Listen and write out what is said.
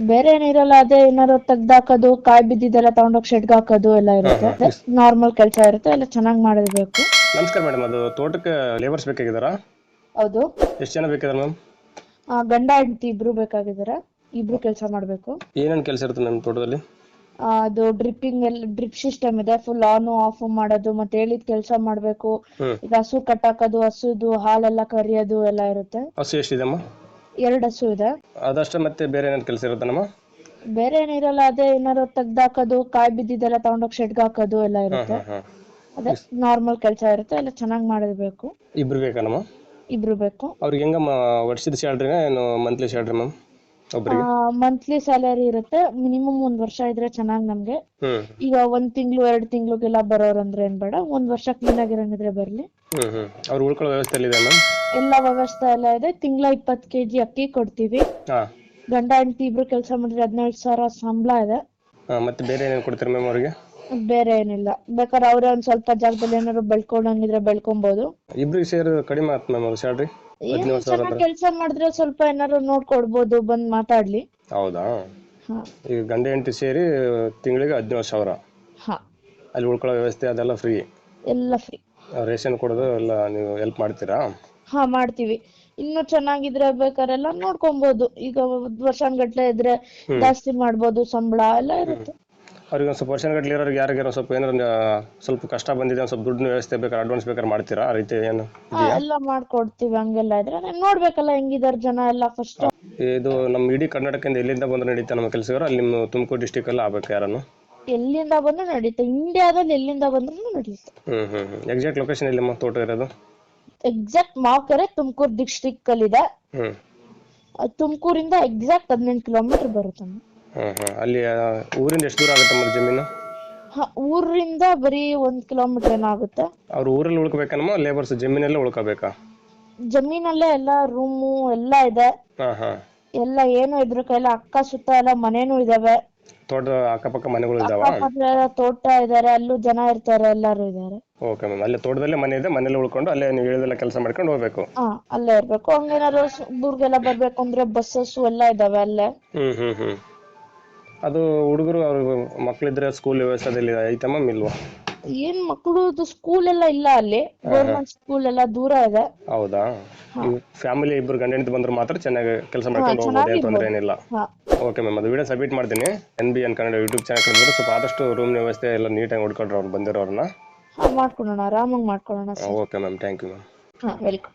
ಬೇರೆ ಏನಿರಲ್ಲ ಅದೇ ಏನಾರು ತೆಗ್ದಾಕೋದು ಕಾಯಿ ಬಿದ್ದಿದ್ದೆಲ್ಲ ತಗೊಂಡೋಗಿ ಶೆಡ್ಗೆ ಹಾಕೋದು ಎಲ್ಲ ಇರುತ್ತೆ. ನಾರ್ಮಲ್ ಕೆಲಸ ಇರುತ್ತೆ ಎಲ್ಲ ಚೆನ್ನಾಗಿ ಮಾಡಿರ್ಬೇಕು. ನಮಸ್ಕಾರ ಮೇಡಮ್ ಅದು ತೋಟಕ್ಕೆ ಲೇಬರ್ಸ್ ಬೇಕಾಗಿದ್ದಾರಾ? ಹೌದು. ಎಷ್ಟು ಜನ ಬೇಕಾದ್ರೆ ಮ್ಯಾಮ್ ಆ, ಗಂಡ ಹೆಂಡತಿ ಇಬ್ರು ಬೇಕಾಗಿದಾರ ಇಬ್ರು ಕೆಲಸ ಮಾಡಬೇಕು. ಏನೇನು ಕೆಲಸ ಇರುತ್ತೆ ನಮ್ಮ ತೋಟದಲ್ಲಿ? ಅದು ಡ್ರಿಪ್ಪಿಂಗ್ ಎಲ್ಲ ಡ್ರಿಪ್ ಸಿಸ್ಟಮ್ ಇದೆ. ಫುಲ್ ಆನ್ ಆಫ್ ಮಾಡೋದು ಮತ್ತೆ ಹೇಳಿದ ಕೆಲಸ ಮಾಡಬೇಕು. ಹ್ಮ್. ಈಗ ಹಸು ಕಟ್ಟಾಕೋದು ಹಸುದು ಹಾಲೆಲ್ಲ ಕರಿಯೋದು ಎಲ್ಲ ಇರುತ್ತೆ. ಹಸು ಎಷ್ಟಿದೆಮ್ಮ ಎರಡು ಹಸು ಇದೆ. ಅದಷ್ಟೇ ಮತ್ತೆ ಬೇರೆ ಏನಾದ್ರು ಕೆಲಸ ಇರುತ್ತೆ ನಮ್ಮ? ಬೇರೆ ಏನಿರಲ್ಲ ಅದೇ ಏನಾರು ತೆಗ್ದಾಕೋದು ಕಾಯಿ ಬಿದ್ದಿದ್ದೆಲ್ಲ ತಗೊಂಡೋಗಿ ಶೆಡ್ಗೆ ಹಾಕೋದು ಎಲ್ಲ ಇರುತ್ತೆ. ಹಾಂ ಹಾಂ ಅದೇ ನಾರ್ಮಲ್ ಕೆಲಸ ಇರುತ್ತೆ ಎಲ್ಲ ಚೆನ್ನಾಗಿ ಮಾಡಿರ್ಬೇಕು. ಇಬ್ರು ಬೇಕಾ ನಮ್ಮ? ಇಬ್ರು ಬೇಕು. ಅವ್ರಿಗೆ ಹೆಂಗಮ್ಮ ವರ್ಷದ ಸ್ಯಾಲ್ರಿನ ಏನು monthly salary ma'am monthly salary ಇರುತ್ತೆ. ಮಿನಿಮಮ್ ಒಂದ್ ವರ್ಷ ಇದ್ರೆ ಚೆನ್ನಾಗಿ ನಮ್ಗೆ. ಹ್ಞೂ ಈಗ ಒಂದ್ ತಿಂಗಳು ಎರಡ್ ತಿಂಗ್ಳಿಗೆಲ್ಲ ಬರೋರಂದ್ರೆ ಏನ್ ಬೇಡ. ಒಂದ್ ವರ್ಷ ಕ್ಲೀನ್ ಆಗಿರಂಗಿದ್ರೆ ಬರ್ಲಿ. ಹ್ಞೂ ಹ್ಞೂ ಅವ್ರು ಉಳ್ಕೊಳ್ಳೋ ವ್ಯವಸ್ಥೆ ಎಲ್ಲಿದೆ ಮ್ಯಾಮ್ ಎಲ್ಲ ವ್ಯವಸ್ಥೆ ಎಲ್ಲ ಇದೆ. ತಿಂಗಳ ಇಪ್ಪತ್ತು ಕೆಜಿ ಅಕ್ಕಿ ಕೊಡ್ತೀವಿ. ಹಾಂ. ಗಂಡ ಹೆಂಡತಿ ಇಬ್ರು ಕೆಲಸ ಮಾಡಿದ್ರೆ ಹದಿನೈದು ಸಾವಿರ ಸಂಬಳ ಇದೆ. ಹಾಂ ಮತ್ತೆ ಬೇರೆ ಏನೇನು ಕೊಡ್ತೀರಾ ಮ್ಯಾಮ್ ಅವರಿಗೆ? ಬೇರೆ ಏನಿಲ್ಲ. ಬೇಕಾದ್ರೆ ಅವರೇ ಒಂದ್ ಸ್ವಲ್ಪ ಜಾಗದಲ್ಲಿ ಏನಾದ್ರು ಬೆಳ್ಕೊಂಡಂಗಿದ್ರೆ ಬೆಳ್ಕೊಬಹುದು ಇಬ್ರಿಗೆ ಸೇರಿ ಕಡಿಮೆ ಆಯ್ತು ಮ್ಯಾಮ್ ಅವ್ರ ಸ್ಯಾಲ್ರಿ ಹದಿನೇಳು ಸಾವಿರ ಚೆನ್ನಾಗಿ ಕೆಲಸ ಮಾಡಿದ್ರೆ ಸ್ವಲ್ಪ ಏನಾದ್ರು ನೋಡ್ಕೊಡ್ಬೋದು ಬಂದ್ ಮಾತಾಡ್ಲಿ. ಹೌದಾ? ಹಾ. ಈಗ ಗಂಡ ಹೆಂಡತಿ ಸೇರಿ ತಿಂಗಳಿಗೆ ಹದಿನೇಳು ಸಾವಿರ. ಹಾ. ಅಲ್ಲಿ ಉಳ್ಕೊಳ್ಳೋ ವ್ಯವಸ್ಥೆ ಅದೆಲ್ಲ ಫ್ರೀ ಎಲ್ಲ ಫ್ರೀ ರೇಷನ್ ಕೊಡೋದು ಎಲ್ಲ ನೀವು ಹೆಲ್ಪ್ ಮಾಡ್ತೀರಾ? ಹಾ ಮಾಡ್ತೀವಿ. ಇನ್ನು ಚೆನ್ನಾಗಿದ್ರೆ ಬೇಕಾರೆಲ್ಲ ನೋಡ್ಕೊಬಹುದು ಈಗ ವರ್ಷಾನ್ಗಟ್ಲೆ ಇದ್ರೆ ಜಾಸ್ತಿ ಮಾಡ್ಬೋದು ಸಂಬಳ ಎಲ್ಲ ಇರುತ್ತೆ. ಅವ್ರಿಗೆ ಒಂದು ಸ್ವಲ್ಪ ವರ್ಷಗಟ್ಟಲೆ ಇರೋರಿಗೆ ಯಾರಿಗಾರ ಸ್ವಲ್ಪ ಏನಾರ ಸ್ವಲ್ಪ ಕಷ್ಟ ಬಂದಿದೆ ಒಂದು ಸ್ವಲ್ಪ ದುಡ್ಡು ವ್ಯವಸ್ಥೆ ಬೇಕಾದ್ರೆ ಅಡ್ವಾನ್ಸ್ ಬೇಕಾದ್ರೆ ಮಾಡ್ತೀರಾ? ಆ ರೀತಿ ಏನು ಹಾ, ಎಲ್ಲ ಮಾಡ್ಕೊಡ್ತೀವಿ ಹಂಗೆಲ್ಲ ಇದ್ರೆ. ನಾನ್ ನೋಡ್ಬೇಕಲ್ಲ ಹೆಂಗಿದಾರ್ ಜನ ಎಲ್ಲ ಫಸ್ಟ್ ಇದು ನಮ್ಮ ಇಡೀ ಕರ್ನಾಟಕದಿಂದ ಎಲ್ಲಿಂದ ಬಂದ್ರೆ ನಡೀತಾ ನಮ್ಮ ಕೆಲಸಗಾರ ಅಲ್ಲಿ ನಿಮ್ಮ ತುಮಕೂರು ಡಿಸ್ಟಿಕಲ್ಲಿ ಆಗ್ಬೇಕು ಯಾರನ್ನು? ಎಲ್ಲಿಂದ ಬಂದ್ರು ನಡೀತಾ. ಇಂಡಿಯಾದಲ್ಲಿ ಎಲ್ಲಿಂದ ಬಂದ್ರು ನಡೀತೆ. ಹ್ಮ್ ಹ್ಮ್ ಎಕ್ಸಾಕ್ಟ್ ಲೊಕೇಶನ್ ಎಲ್ಲಿ ನಮ್ಮ ತೋಟ ಇರೋದು? ಎಕ್ಸಾಕ್ಟ್ ಮಾವ್ಕೆರೆ ತುಮಕೂರು ಡಿಸ್ಟ್ರಿಕ್ಟ್ ಅಲ್ಲಿ ಇದೆ ತುಮಕೂರಿಂದ ಎಕ್ಸಾಕ್ಟ್ ಹದಿನೆಂಟು ಕಿಲೋಮೀಟರ್ ಬರುತ್ತೆ ಅಲ್ಲಿ ಊರಿಂದ ಎಷ್ಟು ದೂರ ಆಗುತ್ತೆ ಮರ ಜಮೀನು? ಹಾ ಊರಿಂದ ಬರೀ ಒಂದ್ ಕಿಲೋಮೀಟರ್ ಏನಾಗುತ್ತೆ ಆಗುತ್ತೆ. ಅವ್ರು ಊರಲ್ಲಿ ಉಳ್ಕೋಬೇಕನ್ನಮ್ಮ ಲೇಬರ್ಸ್ ಜಮೀನಲ್ಲೇ ಉಳ್ಕೋಬೇಕಾ? ಜಮೀನಲ್ಲೇ ಎಲ್ಲ ರೂಮು ಎಲ್ಲ ಇದೆ. ಹಾ ಹಾಂ. ಎಲ್ಲ ಏನು ಇದ್ರ ಕೈಲ ಅಕ್ಕ ಸುತ್ತ ಎಲ್ಲ ಮನೇನು ಇದಾವೆ. ತೋಟದ ಅಕ್ಕಪಕ್ಕ ಮನೆಗಳು ಇದಾವ ಅಕ್ಕಪಕ್ಕದ ತೋಟ ಇದಾರೆ ಅಲ್ಲೂ ಜನ ಇರ್ತಾರೆ ಎಲ್ಲರೂ ಇದಾರೆ. ಓಕೆ ಮ್ಯಾಮ್ ಅಲ್ಲೇ ತೋಟದಲ್ಲೇ ಮನೆ ಇದೆ ಮನೇಲಿ ಉಳ್ಕೊಂಡು ಅಲ್ಲೇ ನೀವು ಹೇಳಿದೆಲ್ಲ ಕೆಲಸ ಮಾಡ್ಕೊಂಡು ಹೋಗ್ಬೇಕು. ಹಾ ಅಲ್ಲೇ ಇರ್ಬೇಕು. ಹಂಗೇನಾದ್ರು ಊರ್ಗೆಲ್ಲ ಬರ್ಬೇಕು ಅಂದ್ರೆ ಬಸ್ಸಸ್ ಎಲ್ಲ ಇದಾವೆ ಅಲ್ಲೇ. ಹ್ಮ್ ಹ್ಮ್ ಹ್ಞೂ ಅದು ಹುಡುಗರು ಅವ್ರ ಮಕ್ಕಳಿದ್ರೆ ಸ್ಕೂಲ್ ವ್ಯವಸ್ಥೆದಲ್ಲಿ ಐತಮ್ಮ ಇಲ್ವಾ ಏನ್ ಮಕ್ಕಳು ಸ್ಕೂಲ್ ಎಲ್ಲ ಇಲ್ಲ ಅಲ್ಲಿ ಗೌರ್ಮೆಂಟ್ ಸ್ಕೂಲ್ ಎಲ್ಲ ದೂರ ಇದೆ. ಹೌದಾ? ಫ್ಯಾಮಿಲಿ ಇಬ್ರು ಗಂಡ ಹೆಂಡತಿ ಬಂದ್ರು ಮಾತ್ರ ಚೆನ್ನಾಗಿ ಕೆಲಸ ಮಾಡ್ಕೊಂಡು ಹೋಗ್ಬೋದು ತೊಂದ್ರೆ ತೊಂದರೆ ಏನಿಲ್ಲ. ಓಕೆ ಮ್ಯಾಮ್ ಅದು ವಿಡಿಯೋ ಸಬ್ಮಿಟ್ ಮಾಡ್ತೀನಿ. N B N Kannada YouTube channel ಕಡೆದ್ರೆ ಸ್ವಲ್ಪ ಆದಷ್ಟು ರೂಮ್ ವ್ಯವಸ್ಥೆ ಎಲ್ಲ ನೀಟಾಗಿ ನೋಡ್ಕೊಂಡ್ರೆ ಅವ್ರು ಬಂದಿರೋರನ್ನ ಹಾ ಮಾಡ್ಕೊಳೋಣ ಆರಾಮಾಗಿ ಮಾಡ್ಕೊಳೋಣ sir. Okay ma'am thank you ma'am ಹಾ ವೆಲ್ಕಮ್